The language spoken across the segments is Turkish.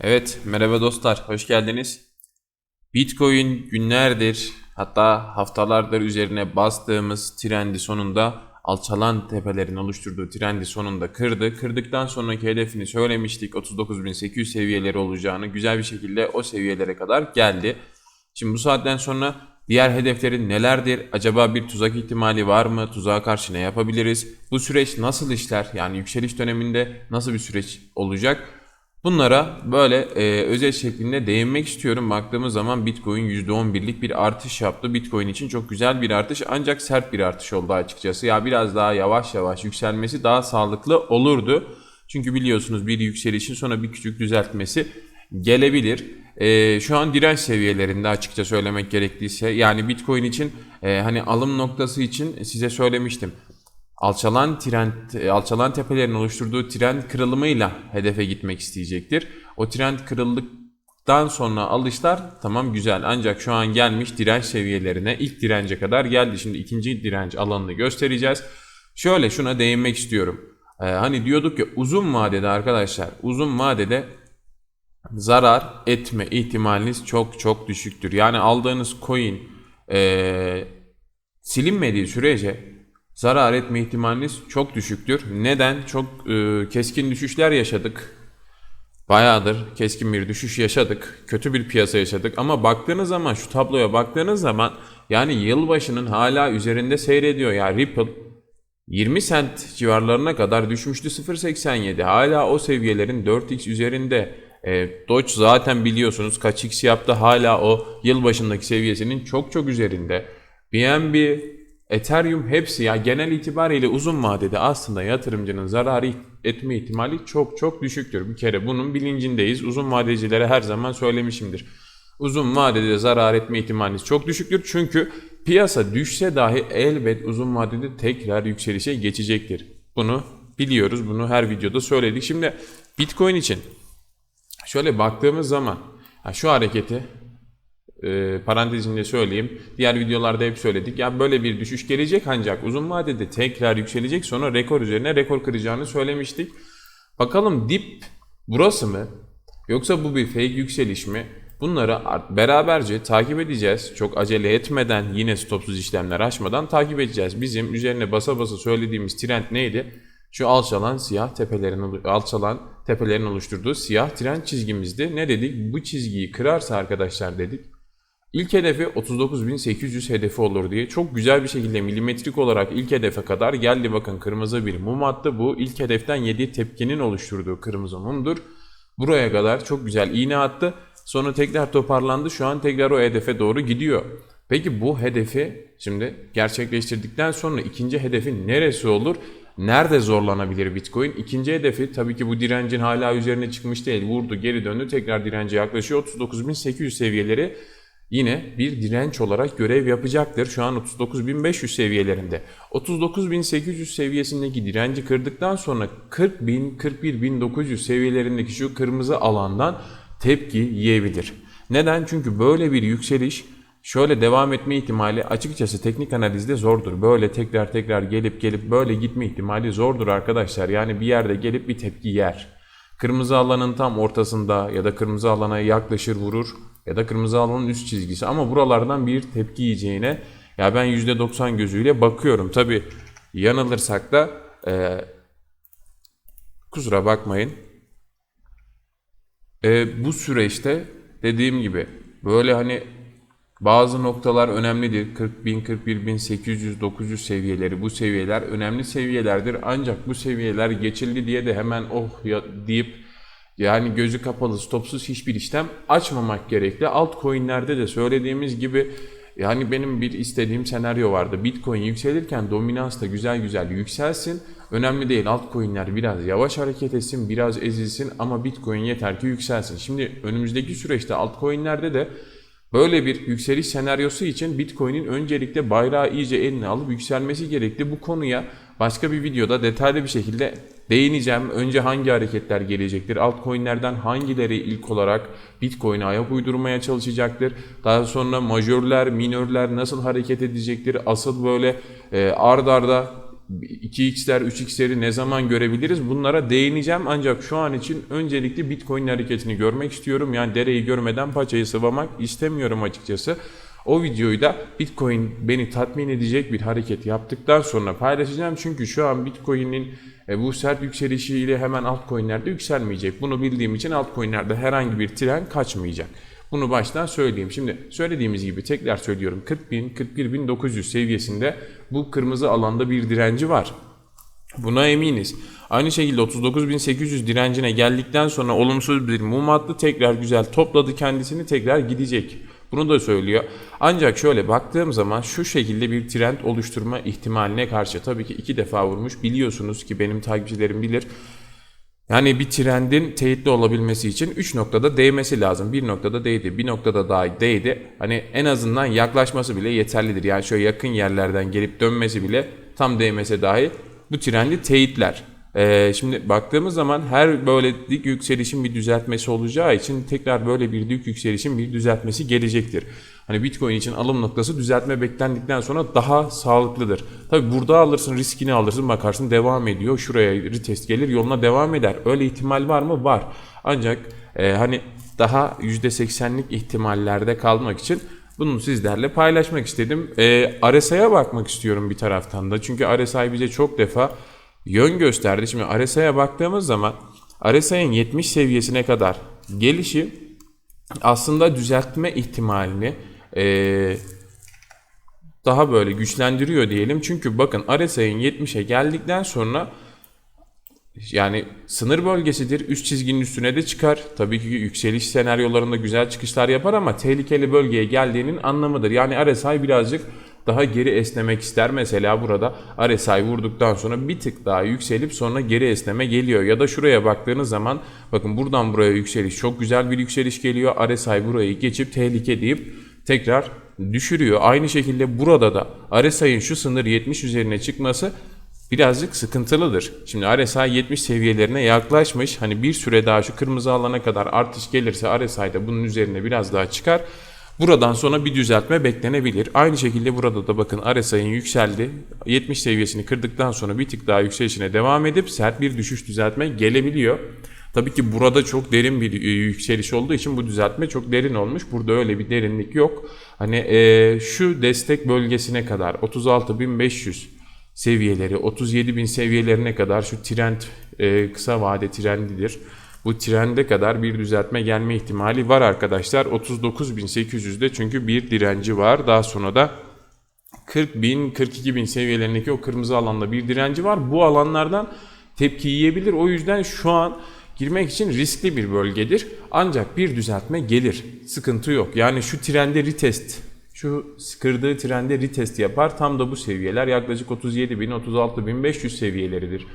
Evet, merhaba dostlar, hoş geldiniz. Bitcoin günlerdir, hatta haftalardır üzerine bastığımız trendi sonunda alçalan tepelerin oluşturduğu trendi sonunda kırdı. Kırdıktan sonraki hedefini söylemiştik 39.800 seviyeleri olacağını güzel bir şekilde o seviyelere kadar geldi. Şimdi bu saatten sonra diğer hedeflerin nelerdir? Acaba bir tuzak ihtimali var mı? Tuzağa karşı ne yapabiliriz? Bu süreç nasıl işler? Yani yükseliş döneminde nasıl bir süreç olacak? Bunlara böyle e, özel şeklinde değinmek istiyorum. Baktığımız zaman Bitcoin %11'lik bir artış yaptı. Bitcoin için çok güzel bir artış ancak sert bir artış oldu açıkçası. Ya biraz daha yavaş yavaş yükselmesi daha sağlıklı olurdu. Çünkü biliyorsunuz bir yükselişin sonra bir küçük düzeltmesi gelebilir. E, şu an direnç seviyelerinde açıkça söylemek gerektiyse yani Bitcoin için e, hani alım noktası için size söylemiştim alçalan trend, e, alçalan tepelerin oluşturduğu trend kırılımıyla hedefe gitmek isteyecektir. O trend kırıldıktan sonra alışlar tamam güzel ancak şu an gelmiş direnç seviyelerine ilk dirence kadar geldi. Şimdi ikinci direnç alanını göstereceğiz. Şöyle şuna değinmek istiyorum. Ee, hani diyorduk ya uzun vadede arkadaşlar uzun vadede zarar etme ihtimaliniz çok çok düşüktür. Yani aldığınız coin e, silinmediği sürece zarar etme ihtimaliniz çok düşüktür. Neden? Çok e, keskin düşüşler yaşadık. Bayağıdır keskin bir düşüş yaşadık. Kötü bir piyasa yaşadık. Ama baktığınız zaman şu tabloya baktığınız zaman yani yılbaşının hala üzerinde seyrediyor. Ya Ripple 20 sent civarlarına kadar düşmüştü 0.87. Hala o seviyelerin 4x üzerinde. E, Doge zaten biliyorsunuz kaç x yaptı hala o yılbaşındaki seviyesinin çok çok üzerinde. BNB Ethereum hepsi ya genel itibariyle uzun vadede aslında yatırımcının zararı etme ihtimali çok çok düşüktür. Bir kere bunun bilincindeyiz. Uzun vadecilere her zaman söylemişimdir. Uzun vadede zarar etme ihtimaliniz çok düşüktür. Çünkü piyasa düşse dahi elbet uzun vadede tekrar yükselişe geçecektir. Bunu biliyoruz. Bunu her videoda söyledik. Şimdi Bitcoin için şöyle baktığımız zaman şu hareketi e, parantezinde söyleyeyim. Diğer videolarda hep söyledik. Ya böyle bir düşüş gelecek ancak uzun vadede tekrar yükselecek sonra rekor üzerine rekor kıracağını söylemiştik. Bakalım dip burası mı? Yoksa bu bir fake yükseliş mi? Bunları beraberce takip edeceğiz. Çok acele etmeden yine stopsuz işlemler açmadan takip edeceğiz. Bizim üzerine basa basa söylediğimiz trend neydi? Şu alçalan siyah tepelerin alçalan tepelerin oluşturduğu siyah trend çizgimizdi. Ne dedik? Bu çizgiyi kırarsa arkadaşlar dedik İlk hedefi 39.800 hedefi olur diye çok güzel bir şekilde milimetrik olarak ilk hedefe kadar geldi bakın kırmızı bir mum attı. Bu ilk hedeften yediği tepkinin oluşturduğu kırmızı mumdur. Buraya kadar çok güzel iğne attı. Sonra tekrar toparlandı. Şu an tekrar o hedefe doğru gidiyor. Peki bu hedefi şimdi gerçekleştirdikten sonra ikinci hedefi neresi olur? Nerede zorlanabilir Bitcoin? İkinci hedefi tabii ki bu direncin hala üzerine çıkmış değil. Vurdu geri döndü tekrar dirence yaklaşıyor. 39.800 seviyeleri yine bir direnç olarak görev yapacaktır. Şu an 39.500 seviyelerinde. 39.800 seviyesindeki direnci kırdıktan sonra 40.000, 41.900 seviyelerindeki şu kırmızı alandan tepki yiyebilir. Neden? Çünkü böyle bir yükseliş şöyle devam etme ihtimali açıkçası teknik analizde zordur. Böyle tekrar tekrar gelip gelip böyle gitme ihtimali zordur arkadaşlar. Yani bir yerde gelip bir tepki yer. Kırmızı alanın tam ortasında ya da kırmızı alana yaklaşır vurur ya da kırmızı alanın üst çizgisi ama buralardan bir tepki yiyeceğine ya ben %90 gözüyle bakıyorum. Tabi yanılırsak da e, kusura bakmayın. E, bu süreçte dediğim gibi böyle hani bazı noktalar önemlidir. 40 bin, 41 bin, 800, 900 seviyeleri bu seviyeler önemli seviyelerdir. Ancak bu seviyeler geçildi diye de hemen oh ya deyip yani gözü kapalı stopsuz hiçbir işlem açmamak gerekli. Altcoin'lerde de söylediğimiz gibi yani benim bir istediğim senaryo vardı. Bitcoin yükselirken dominans da güzel güzel yükselsin. Önemli değil altcoin'ler biraz yavaş hareket etsin, biraz ezilsin ama Bitcoin yeter ki yükselsin. Şimdi önümüzdeki süreçte altcoin'lerde de Böyle bir yükseliş senaryosu için Bitcoin'in öncelikle bayrağı iyice eline alıp yükselmesi gerekli. Bu konuya başka bir videoda detaylı bir şekilde değineceğim. Önce hangi hareketler gelecektir? Altcoin'lerden hangileri ilk olarak Bitcoin'e ayak uydurmaya çalışacaktır? Daha sonra majörler, minörler nasıl hareket edecektir? Asıl böyle e, ard arda 2x'ler, 3x'leri ne zaman görebiliriz? Bunlara değineceğim ancak şu an için öncelikle Bitcoin hareketini görmek istiyorum. Yani dereyi görmeden paçayı sıvamak istemiyorum açıkçası. O videoyu da Bitcoin beni tatmin edecek bir hareket yaptıktan sonra paylaşacağım. Çünkü şu an Bitcoin'in e, bu sert yükselişiyle hemen altcoin'lerde yükselmeyecek. Bunu bildiğim için altcoin'lerde herhangi bir tren kaçmayacak. Bunu baştan söyleyeyim. Şimdi söylediğimiz gibi tekrar söylüyorum 40.000 41.900 seviyesinde bu kırmızı alanda bir direnci var. Buna eminiz. Aynı şekilde 39.800 direncine geldikten sonra olumsuz bir mum attı. Tekrar güzel topladı kendisini tekrar gidecek. Bunu da söylüyor. Ancak şöyle baktığım zaman şu şekilde bir trend oluşturma ihtimaline karşı tabii ki iki defa vurmuş. Biliyorsunuz ki benim takipçilerim bilir. Yani bir trendin teyitli olabilmesi için 3 noktada değmesi lazım. Bir noktada değdi, bir noktada daha değdi. Hani en azından yaklaşması bile yeterlidir. Yani şöyle yakın yerlerden gelip dönmesi bile tam değmese dahi bu trendi teyitler. Ee, şimdi baktığımız zaman her böyle dik yükselişin bir düzeltmesi olacağı için tekrar böyle bir dik yükselişin bir düzeltmesi gelecektir. Hani Bitcoin için alım noktası düzeltme beklendikten sonra daha sağlıklıdır. Tabi burada alırsın riskini alırsın bakarsın devam ediyor. Şuraya retest gelir yoluna devam eder. Öyle ihtimal var mı? Var. Ancak e, hani daha %80'lik ihtimallerde kalmak için bunu sizlerle paylaşmak istedim. E, RSI'ye bakmak istiyorum bir taraftan da. Çünkü RSI bize çok defa yön gösterdi. Şimdi RSI'ye baktığımız zaman RSI'nin 70 seviyesine kadar gelişi aslında düzeltme ihtimalini ee, daha böyle güçlendiriyor diyelim. Çünkü bakın RSI'nin 70'e geldikten sonra yani sınır bölgesidir. Üst çizginin üstüne de çıkar. Tabii ki yükseliş senaryolarında güzel çıkışlar yapar ama tehlikeli bölgeye geldiğinin anlamıdır. Yani RSI birazcık daha geri esnemek ister. Mesela burada RSI vurduktan sonra bir tık daha yükselip sonra geri esneme geliyor. Ya da şuraya baktığınız zaman bakın buradan buraya yükseliş çok güzel bir yükseliş geliyor. RSI burayı geçip tehlike deyip tekrar düşürüyor. Aynı şekilde burada da RSI'nin şu sınır 70 üzerine çıkması birazcık sıkıntılıdır. Şimdi RSI 70 seviyelerine yaklaşmış. Hani bir süre daha şu kırmızı alana kadar artış gelirse RSI de bunun üzerine biraz daha çıkar. Buradan sonra bir düzeltme beklenebilir. Aynı şekilde burada da bakın RSI'nin yükseldi. 70 seviyesini kırdıktan sonra bir tık daha yükselişine devam edip sert bir düşüş düzeltme gelebiliyor. Tabii ki burada çok derin bir yükseliş olduğu için bu düzeltme çok derin olmuş. Burada öyle bir derinlik yok. Hani e, şu destek bölgesine kadar 36.500 seviyeleri 37.000 seviyelerine kadar şu trend e, kısa vade trendidir. Bu trende kadar bir düzeltme gelme ihtimali var arkadaşlar. 39.800'de çünkü bir direnci var. Daha sonra da 40.000 42.000 seviyelerindeki o kırmızı alanda bir direnci var. Bu alanlardan tepki yiyebilir. O yüzden şu an girmek için riskli bir bölgedir. Ancak bir düzeltme gelir. Sıkıntı yok. Yani şu trende retest şu kırdığı trende retest yapar. Tam da bu seviyeler yaklaşık 37.000-36.500 seviyeleridir.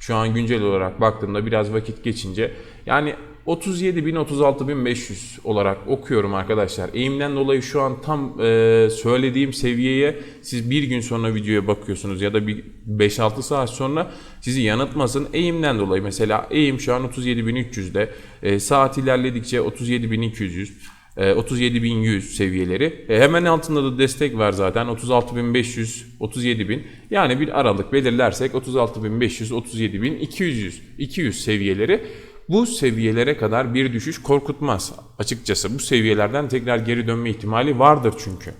Şu an güncel olarak baktığımda biraz vakit geçince yani 37.000-36.500 olarak okuyorum arkadaşlar. Eğimden dolayı şu an tam e, söylediğim seviyeye siz bir gün sonra videoya bakıyorsunuz ya da bir 5-6 saat sonra sizi yanıltmasın. Eğimden dolayı mesela eğim şu an 37.300'de e, saat ilerledikçe 37.200 37.100 seviyeleri. E, hemen altında da destek var zaten 36.500, 37.000. Yani bir aralık belirlersek 36.500, 37.200 200 seviyeleri bu seviyelere kadar bir düşüş korkutmaz. Açıkçası bu seviyelerden tekrar geri dönme ihtimali vardır çünkü.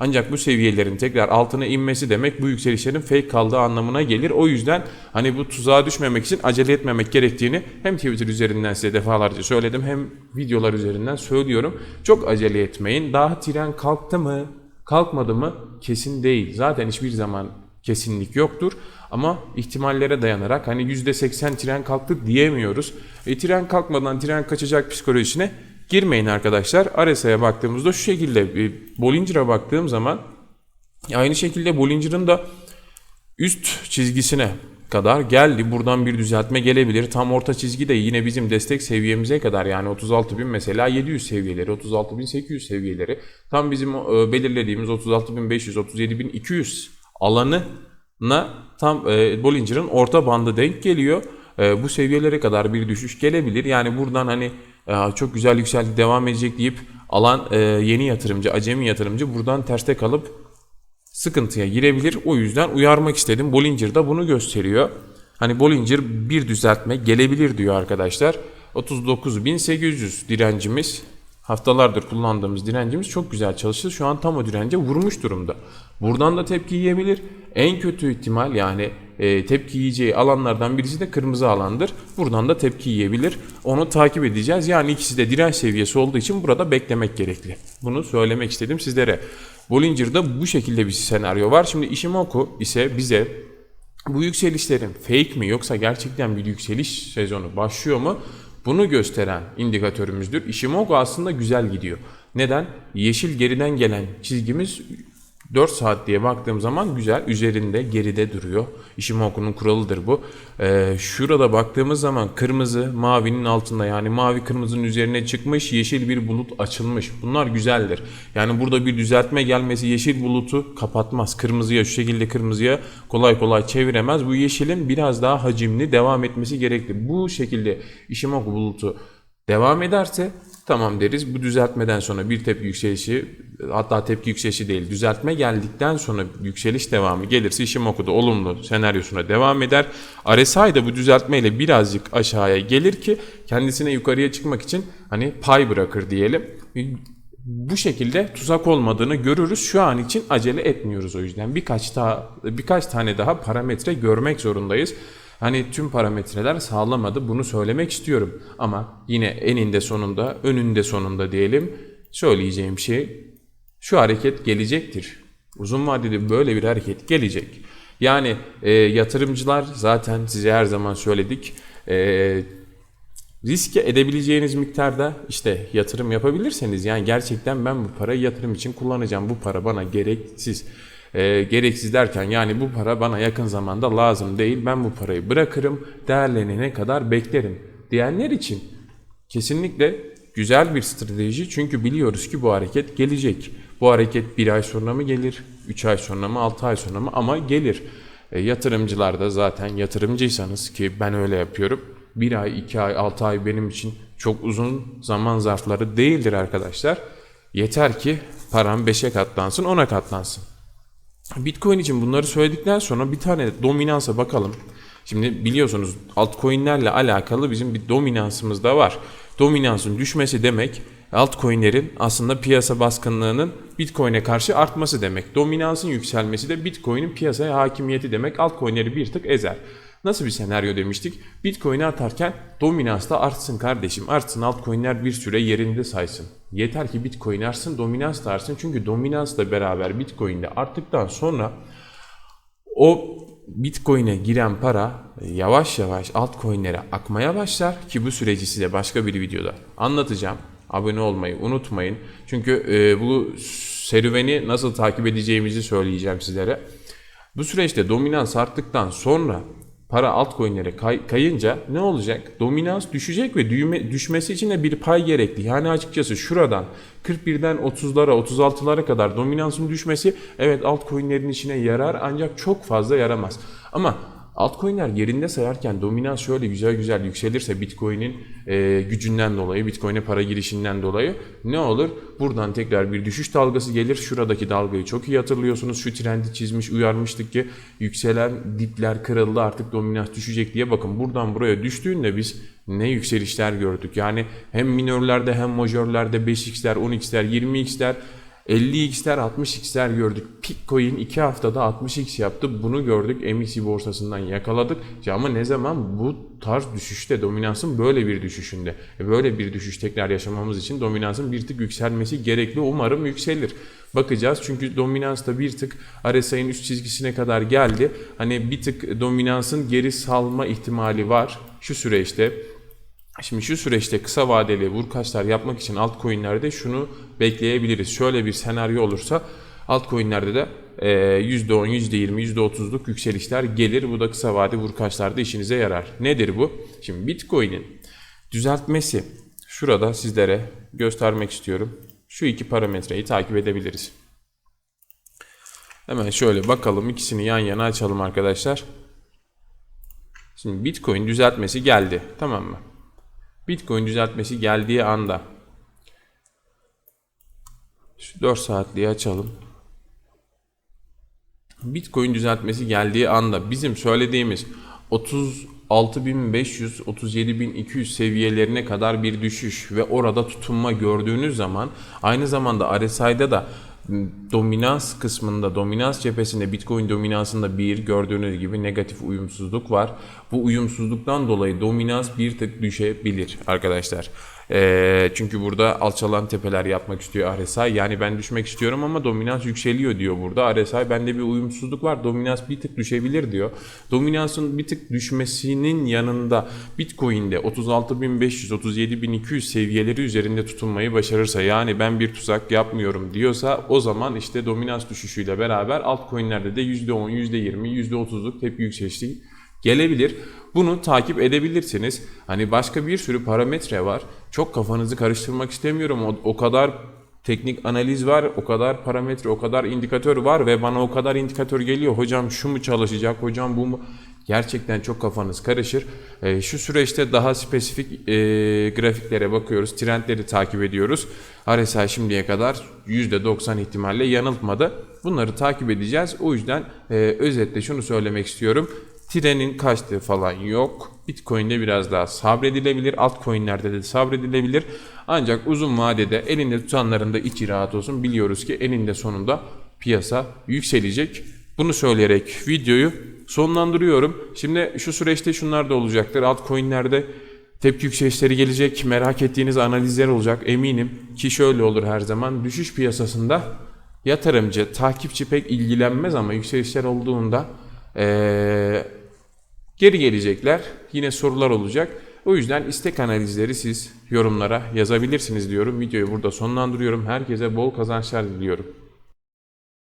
Ancak bu seviyelerin tekrar altına inmesi demek bu yükselişlerin fake kaldığı anlamına gelir. O yüzden hani bu tuzağa düşmemek için acele etmemek gerektiğini hem Twitter üzerinden size defalarca söyledim hem videolar üzerinden söylüyorum. Çok acele etmeyin. Daha tren kalktı mı, kalkmadı mı kesin değil. Zaten hiçbir zaman kesinlik yoktur. Ama ihtimallere dayanarak hani %80 tren kalktı diyemiyoruz. E, tren kalkmadan tren kaçacak psikolojisine girmeyin arkadaşlar. RSI'ye baktığımızda şu şekilde Bollinger'a baktığım zaman aynı şekilde Bollinger'ın da üst çizgisine kadar geldi. Buradan bir düzeltme gelebilir. Tam orta çizgi de yine bizim destek seviyemize kadar yani 36.000 mesela 700 seviyeleri, 36.800 seviyeleri. Tam bizim e, belirlediğimiz 36.500, 37.200 alanına tam e, Bollinger'ın orta bandı denk geliyor. E, bu seviyelere kadar bir düşüş gelebilir. Yani buradan hani e, çok güzel yükseldi devam edecek deyip alan e, yeni yatırımcı, acemi yatırımcı buradan terste kalıp sıkıntıya girebilir. O yüzden uyarmak istedim. Bollinger da bunu gösteriyor. Hani Bollinger bir düzeltme gelebilir diyor arkadaşlar. 39.800 direncimiz haftalardır kullandığımız direncimiz çok güzel çalıştı. Şu an tam o dirence vurmuş durumda. Buradan da tepki yiyebilir. En kötü ihtimal yani e, tepki yiyeceği alanlardan birisi de kırmızı alandır. Buradan da tepki yiyebilir. Onu takip edeceğiz. Yani ikisi de direnç seviyesi olduğu için burada beklemek gerekli. Bunu söylemek istedim sizlere. Bollinger'da bu şekilde bir senaryo var. Şimdi Ishimoku ise bize bu yükselişlerin fake mi yoksa gerçekten bir yükseliş sezonu başlıyor mu? Bunu gösteren indikatörümüzdür. Ishimoku aslında güzel gidiyor. Neden? Yeşil geriden gelen çizgimiz 4 saat diye baktığım zaman güzel üzerinde geride duruyor. Ishimoku'nun kuralıdır bu. Ee, şurada baktığımız zaman kırmızı mavinin altında yani mavi kırmızının üzerine çıkmış yeşil bir bulut açılmış. Bunlar güzeldir. Yani burada bir düzeltme gelmesi yeşil bulutu kapatmaz. Kırmızıya şu şekilde kırmızıya kolay kolay çeviremez. Bu yeşilin biraz daha hacimli devam etmesi gerekli. Bu şekilde Ishimoku bulutu devam ederse tamam deriz. Bu düzeltmeden sonra bir tepki yükselişi hatta tepki yükselişi değil düzeltme geldikten sonra yükseliş devamı gelirse Ishimoku'da olumlu senaryosuna devam eder. RSI de bu düzeltmeyle birazcık aşağıya gelir ki kendisine yukarıya çıkmak için hani pay bırakır diyelim. Bu şekilde tuzak olmadığını görürüz. Şu an için acele etmiyoruz o yüzden. Birkaç daha birkaç tane daha parametre görmek zorundayız. Hani tüm parametreler sağlamadı bunu söylemek istiyorum. Ama yine eninde sonunda, önünde sonunda diyelim söyleyeceğim şey şu hareket gelecektir. Uzun vadede böyle bir hareket gelecek. Yani e, yatırımcılar zaten size her zaman söyledik. E, riske edebileceğiniz miktarda işte yatırım yapabilirseniz yani gerçekten ben bu parayı yatırım için kullanacağım. Bu para bana gereksiz. E, gereksiz derken yani bu para bana yakın zamanda lazım değil. Ben bu parayı bırakırım, değerlenene kadar beklerim diyenler için kesinlikle güzel bir strateji. Çünkü biliyoruz ki bu hareket gelecek. Bu hareket bir ay sonra mı gelir, 3 ay sonra mı, 6 ay sonra mı ama gelir. E, yatırımcılar da zaten yatırımcıysanız ki ben öyle yapıyorum. 1 ay, 2 ay, 6 ay benim için çok uzun zaman zarfları değildir arkadaşlar. Yeter ki param 5'e katlansın, 10'a katlansın. Bitcoin için bunları söyledikten sonra bir tane dominansa bakalım. Şimdi biliyorsunuz altcoin'lerle alakalı bizim bir dominansımız da var. Dominansın düşmesi demek altcoin'lerin aslında piyasa baskınlığının Bitcoin'e karşı artması demek. Dominansın yükselmesi de Bitcoin'in piyasaya hakimiyeti demek. Altcoin'leri bir tık ezer. Nasıl bir senaryo demiştik? Bitcoin'i atarken dominans da artsın kardeşim. Artsın altcoin'ler bir süre yerinde saysın. Yeter ki Bitcoin artsın, dominans da artsın. Çünkü dominansla beraber Bitcoin'de arttıktan sonra o Bitcoin'e giren para yavaş yavaş altcoin'lere akmaya başlar ki bu süreci size başka bir videoda anlatacağım. Abone olmayı unutmayın. Çünkü e, bu serüveni nasıl takip edeceğimizi söyleyeceğim sizlere. Bu süreçte dominans arttıktan sonra para altcoin'lere kay, kayınca ne olacak? Dominans düşecek ve düğme, düşmesi için de bir pay gerekli. Yani açıkçası şuradan 41'den 30'lara 36'lara kadar dominansın düşmesi evet altcoin'lerin içine yarar ancak çok fazla yaramaz. Ama Altcoin'ler yerinde sayarken dominans şöyle güzel güzel yükselirse Bitcoin'in e, gücünden dolayı, Bitcoin'e para girişinden dolayı ne olur? Buradan tekrar bir düşüş dalgası gelir. Şuradaki dalgayı çok iyi hatırlıyorsunuz. Şu trendi çizmiş, uyarmıştık ki yükselen dipler kırıldı artık dominans düşecek diye. Bakın buradan buraya düştüğünde biz ne yükselişler gördük. Yani hem minörlerde hem majörlerde 5x'ler, 10x'ler, 20x'ler 50x'ler 60x'ler gördük. Bitcoin 2 haftada 60x yaptı. Bunu gördük. MXC borsasından yakaladık. Ya ama ne zaman bu tarz düşüşte dominansın böyle bir düşüşünde. E böyle bir düşüş tekrar yaşamamız için dominansın bir tık yükselmesi gerekli. Umarım yükselir. Bakacağız çünkü dominans da bir tık RSI'nin üst çizgisine kadar geldi. Hani bir tık dominansın geri salma ihtimali var şu süreçte. Şimdi şu süreçte kısa vadeli vurkaçlar yapmak için altcoin'lerde şunu bekleyebiliriz. Şöyle bir senaryo olursa Altcoin'lerde de e, %10, %20, %30'luk yükselişler gelir. Bu da kısa vade vurkaçlarda işinize yarar. Nedir bu? Şimdi Bitcoin'in düzeltmesi şurada sizlere göstermek istiyorum. Şu iki parametreyi takip edebiliriz. Hemen şöyle bakalım ikisini yan yana açalım arkadaşlar. Şimdi Bitcoin düzeltmesi geldi. Tamam mı? Bitcoin düzeltmesi geldiği anda şu 4 saatliği açalım. Bitcoin düzeltmesi geldiği anda bizim söylediğimiz 36.500 37.200 seviyelerine kadar bir düşüş ve orada tutunma gördüğünüz zaman aynı zamanda RSI'da da dominans kısmında, dominans cephesinde Bitcoin dominansında bir gördüğünüz gibi negatif uyumsuzluk var. Bu uyumsuzluktan dolayı dominans bir tık düşebilir arkadaşlar. Ee, çünkü burada alçalan tepeler yapmak istiyor RSI. Yani ben düşmek istiyorum ama dominans yükseliyor diyor burada. RSI bende bir uyumsuzluk var. Dominans bir tık düşebilir diyor. Dominansın bir tık düşmesinin yanında Bitcoin'de 36.500 37.200 seviyeleri üzerinde tutunmayı başarırsa yani ben bir tuzak yapmıyorum diyorsa o zaman işte dominans düşüşüyle beraber altcoin'lerde de %10, %20, %30'luk tepki yükselişi gelebilir. Bunu takip edebilirsiniz. Hani başka bir sürü parametre var. Çok kafanızı karıştırmak istemiyorum. O, o kadar teknik analiz var, o kadar parametre, o kadar indikatör var ve bana o kadar indikatör geliyor. Hocam şu mu çalışacak, hocam bu mu? Gerçekten çok kafanız karışır. E, şu süreçte daha spesifik e, grafiklere bakıyoruz, trendleri takip ediyoruz. RSI şimdiye kadar %90 ihtimalle yanıltmadı. Bunları takip edeceğiz. O yüzden e, özetle şunu söylemek istiyorum. Trenin kaçtığı falan yok. Bitcoin'de biraz daha sabredilebilir. Altcoin'lerde de sabredilebilir. Ancak uzun vadede elinde tutanların da içi rahat olsun. Biliyoruz ki eninde sonunda piyasa yükselecek. Bunu söyleyerek videoyu sonlandırıyorum. Şimdi şu süreçte şunlar da olacaktır. Altcoin'lerde tepki yükselişleri gelecek. Merak ettiğiniz analizler olacak eminim. Ki şöyle olur her zaman. Düşüş piyasasında yatırımcı, takipçi pek ilgilenmez ama yükselişler olduğunda ee, geri gelecekler. Yine sorular olacak. O yüzden istek analizleri siz yorumlara yazabilirsiniz diyorum. Videoyu burada sonlandırıyorum. Herkese bol kazançlar diliyorum.